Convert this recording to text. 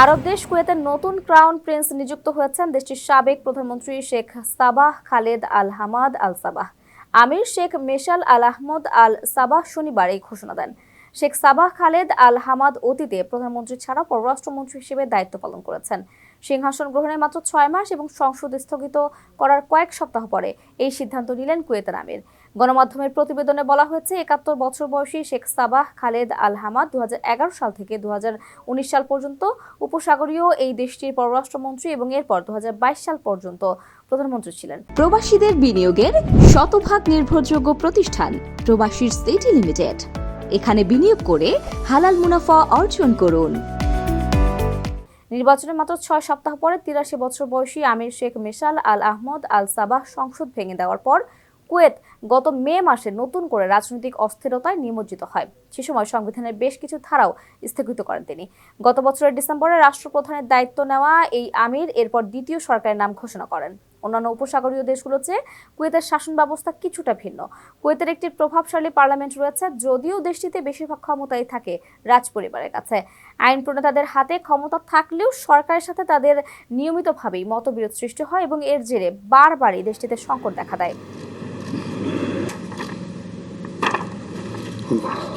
আরব দেশ কুয়েতের নতুন ক্রাউন প্রিন্স নিযুক্ত হয়েছেন দেশটির সাবেক প্রধানমন্ত্রী Sheikh Sabah Khaled Al Hamad Al Sabah. Amir Sheikh Meshal Al Ahmad Al Sabah শনিবার এই ঘোষণা দেন। Sheikh Sabah Khaled Al Hamad অতীতে প্রধানমন্ত্রী ছাড়া পররাষ্ট্রমন্ত্রী হিসেবে দায়িত্ব পালন করেছেন। সিংহাসন গ্রহণের মাত্র ছয় মাস এবং সংসদ স্থগিত করার কয়েক সপ্তাহ পরে এই সিদ্ধান্ত নিলেন কুয়েতের আমির। গণমাধ্যমের প্রতিবেদনে বলা হয়েছে একাত্তর বছর বয়সী Sheikh Sabah Khaled Al Hamad দু সাল থেকে দুহাজার উনিশ সাল পর্যন্ত উপসাগরীয় এই দেশটির পররাষ্ট্রমন্ত্রী এবং এরপর দু সাল পর্যন্ত প্রধানমন্ত্রী ছিলেন। প্রবাসীদের বিনিয়োগের শতভাগ নির্ভরযোগ্য প্রতিষ্ঠান প্রবাসীর সিটি লিমিটেড। এখানে বিনিয়োগ করে হালাল মুনাফা অর্জন করুন। নির্বাচনের মাত্র ছয় সপ্তাহ পরে তিরাশি বছর বয়সী Amir Sheikh Meshal Al Ahmad Al Sabah সংসদ ভেঙে দেওয়ার পর কুয়েত গত মে মাসে নতুন করে রাজনৈতিক অস্থিরতায় নিমজ্জিত হয়। সে সময় সংবিধানের বেশ কিছু ধারাও স্থগিত করেন তিনি। গত বছরের ডিসেম্বরে রাষ্ট্রপ্রধানের দায়িত্ব নেওয়া এই আমির এরপর দ্বিতীয় সরকারের নাম ঘোষণা করেন। অন্যান্য উপসাগরীয় দেশগুলোর চেয়ে কুয়েতের শাসন ব্যবস্থা কিছুটা ভিন্ন। কুয়েতের একটি প্রভাবশালী পার্লামেন্ট রয়েছে, যদিও দেশটিতে বেশিরভাগ ক্ষমতাই থাকে রাজ পরিবারের কাছে। আইন প্রণেতাদের হাতে ক্ষমতা থাকলেও সরকারের সাথে তাদের নিয়মিতভাবেই মতবিরোধ সৃষ্টি হয় এবং এর জেরে বারবারই দেশটিতে সংকট দেখা দেয়। Thank you.